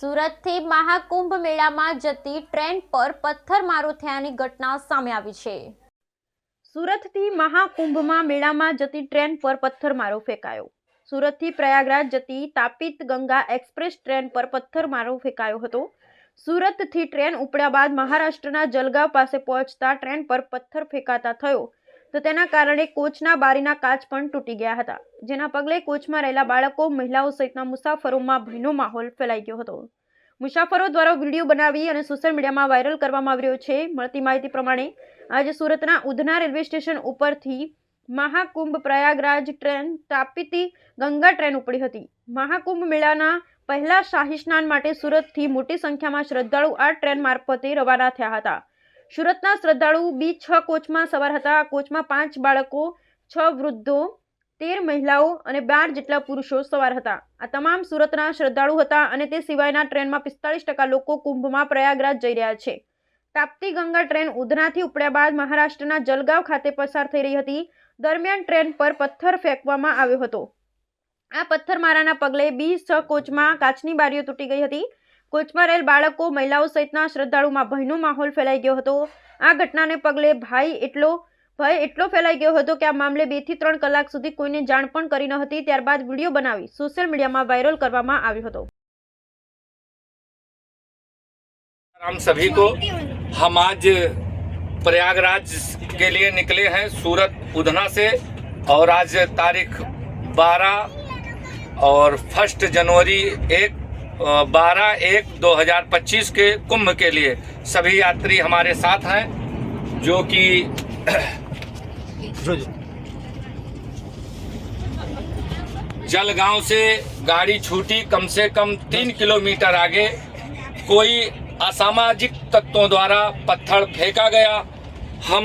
સુરતથી મહાકુંભ મેળામાં જતી ટ્રેન પર પથ્થરમારો થયાની ઘટના સામે આવી છે. સુરતથી મહાકુંભમાં મેળામાં જતી ટ્રેન પર પથ્થરમારો ફેંકાયો. સુરતથી પ્રયાગરાજ જતી તાપિત ગંગા એક્સપ્રેસ ટ્રેન પર પથ્થરમારો ફેંકાયો હતો. સુરતથી ટ્રેન ઉપડ્યા બાદ મહારાષ્ટ્રના જલગાંવ પાસે પહોંચતા ટ્રેન પર પથ્થર ફેંકાતા થયો. તો તેના કારણે કોચના બારીના કાચ પણ તૂટી ગયા હતા, જેના પગલે કોચમાં રહેલા બાળકો, મહિલાઓ સહિતના મુસાફરોમાં ભયનો માહોલ ફેલાઈ ગયો હતો. મુસાફરો દ્વારા વીડિયો બનાવી અને સોશિયલ મીડિયામાં વાયરલ કરવામાં આવી રહ્યો છે. મળતી માહિતી પ્રમાણે આજે સુરતના ઉધના રેલવે સ્ટેશન ઉપરથી મહાકુંભ પ્રયાગરાજ ટ્રેન તાપીતી ગંગા ટ્રેન ઉપડી હતી. મહાકુંભ મેળાના પહેલા શાહી સ્નાન માટે સુરતથી મોટી સંખ્યામાં શ્રદ્ધાળુ આ ટ્રેન મારફતે રવાના થયા હતા. સુરતના શ્રદ્ધાળુ બી છ કોચમાં સવાર હતા. કોચમાં પાંચ બાળકો, છ વૃદ્ધો, તેર મહિલાઓ અને બાર જેટલા પુરુષો સવાર હતા. આ તમામ સુરતના શ્રદ્ધાળુ હતા અને તે સિવાયના ટ્રેનમાં પિસ્તાળીસ ટકા લોકો કુંભમાં પ્રયાગરાજ જઈ રહ્યા છે. તાપ્તી ગંગા ટ્રેન ઉધનાથી ઉપડ્યા બાદ મહારાષ્ટ્રના જલગાંવ ખાતે પસાર થઈ રહી હતી. દરમિયાન ટ્રેન પર પથ્થર ફેંકવામાં આવ્યો હતો. આ પથ્થરમારાના પગલે બી છ કોચમાં કાચની બારીઓ તૂટી ગઈ હતી. કોચમાં રહેલ બાળકો મહિલાઓ સહિતના શ્રદ્ધાળુમાં ભયનો માહોલ ફેલાઈ ગયો હતો આ ઘટનાને પગલે ભાઈ એટલો ભય એટલો ફેલાઈ ગયો હતો કે આ મામલે બે થી ત્રણ કલાક સુધી કોઈને જાણ પણ કરી ન હતી ત્યારબાદ વિડીયો બનાવી સોશિયલ મીડિયામાં વાયરલ કરવામાં આવ્યો હતો हम सभी को हम आज प्रयागराज के लिए निकले हैं सूरत उधना से और आज तारीख 12 और फर्स्ट जनवरी एक बारह एक 2025 के कुंभ के लिए सभी यात्री हमारे साथ हैं जो कि जलगांव से गाड़ी छूटी कम से कम तीन किलोमीटर आगे कोई असामाजिक तत्वों द्वारा पत्थर फेंका गया। हम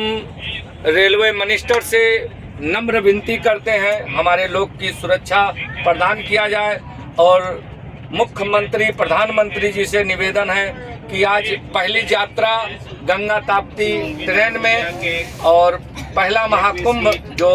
रेलवे मिनिस्टर से नम्र विनती करते हैं हमारे लोग की सुरक्षा प्रदान किया जाए और मुख्यमंत्री, प्रधानमंत्री जी से निवेदन है कि आज पहली यात्रा गंगा ताप्ती ट्रेन में और पहला महाकुंभ जो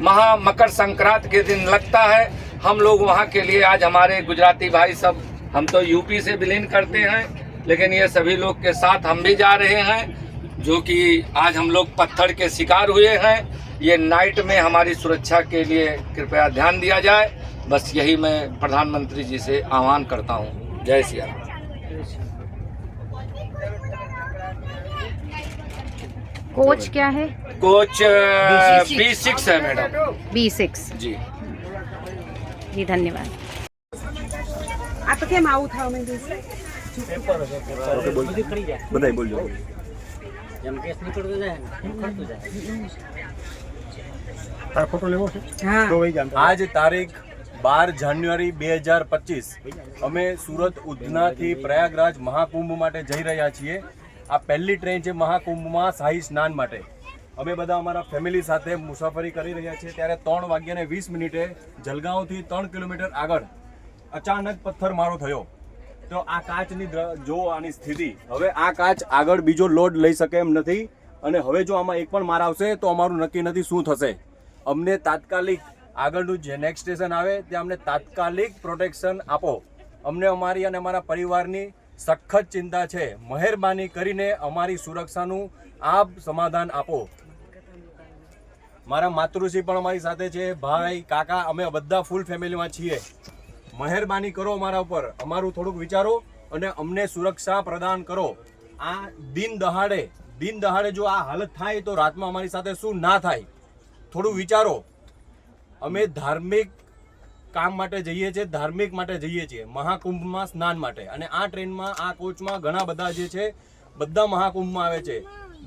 महा मकर संक्रांत के दिन लगता है, हम लोग वहाँ के लिए आज हमारे गुजराती भाई सब, हम तो यूपी से विलीन करते हैं, लेकिन ये सभी लोग के साथ हम भी जा रहे हैं, जो कि आज हम लोग पत्थर के शिकार हुए हैं। ये नाइट में हमारी सुरक्षा के लिए कृपया ध्यान दिया जाए। बस यही मैं प्रधानमंत्री जी से आह्वान करता हूँ जय श्री राम कोच क्या है कोच बी सिक्स है मैडम बी सिक्स जी जी धन्यवाद આ તો કેમ આવું થવા માંડ્યું છે બધાય બોલજો તારો ફોટો લેવો છે હા તો વહી જા આજ તારીખ બાર જાન્યુઆરી બે હજાર પચીસ અમે સુરત ઉધનાથી પ્રયાગરાજ મહાકુંભ માટે જઈ રહ્યા છીએ. આ પહેલી ટ્રેન છે મહાકુંભમાં શાહી સ્નાન માટે. અમે બધા અમારા ફેમિલી સાથે મુસાફરી કરી રહ્યા છીએ. ત્યારે ત્રણ વાગ્યાને વીસ મિનિટે જલગાંવથી ત્રણ કિલોમીટર આગળ અચાનક પથ્થરમારો થયો. તો આ કાચની જો આની સ્થિતિ. હવે આ કાચ આગળ બીજો લોડ લઈ શકે એમ નથી. અને હવે જો આમાં એક પણ માર આવશે તો અમારું નક્કી નથી શું થશે. અમને તાત્કાલિક આગળનું જે નેક્સ્ટ સ્ટેશન આવે, ત્યાં અમને તાત્કાલિક પ્રોટેક્શન આપો. અમને અમારી અને અમારા પરિવારની સખત ચિંતા છે. મહેરબાની કરીને અમારી સુરક્ષાનું આપ સમાધાન આપો. મારા માતૃશ્રી પણ અમારી સાથે છે. ભાઈ, કાકા, અમે બધા ફૂલ ફેમિલીમાં છીએ. મહેરબાની કરો અમારા ઉપર. અમારું થોડુંક વિચારો અને અમને સુરક્ષા પ્રદાન કરો. આ દિન દહાડે દિન દહાડે જો આ હાલત થાય તો રાતમાં અમારી સાથે શું ના થાય? થોડું વિચારો. અમે ધાર્મિક કામ માટે જઈએ છીએ, ધાર્મિક માટે જઈએ છીએ, મહાકુંભમાં સ્નાન માટે. અને આ ટ્રેનમાં, આ કોચમાં ઘણા બધા જે છે, બધા મહાકુંભમાં આવે છે.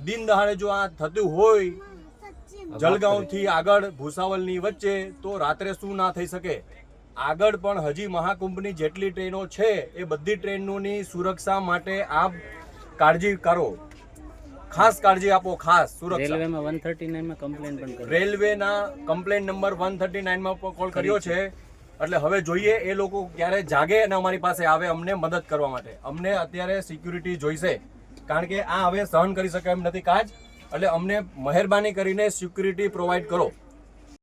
દિન દહાડે જો આ થતું હોય, જલગાંવથી આગળ, ભૂસાવલની વચ્ચે, તો રાત્રે શું ના થઈ શકે? આગળ પણ હજી મહાકુંભની જેટલી ટ્રેનો છે, એ બધી ટ્રેનોની સુરક્ષા માટે આપ કાળજી કરો. ખાસ કાળજી આપો ખાસ સુરક્ષા. રેલવેમાં વન થર્ટી નાઇનમાં કમ્પ્લેન પણ કરી. રેલવેના કમ્પ્લેન નંબર વન થર્ટી નાઇનમાં કોલ કર્યો છે. એટલે હવે જોઈએ એ લોકો ક્યારે જાગે અને અમારી પાસે આવે અમને મદદ કરવા માટે. અમને અત્યારે સિક્યુરિટી જોઈશે. કારણ કે આ હવે સહન કરી શકાય એમ નથી કાજ. એટલે અમને મહેરબાની કરીને સિક્યુરિટી પ્રોવાઈડ કરો.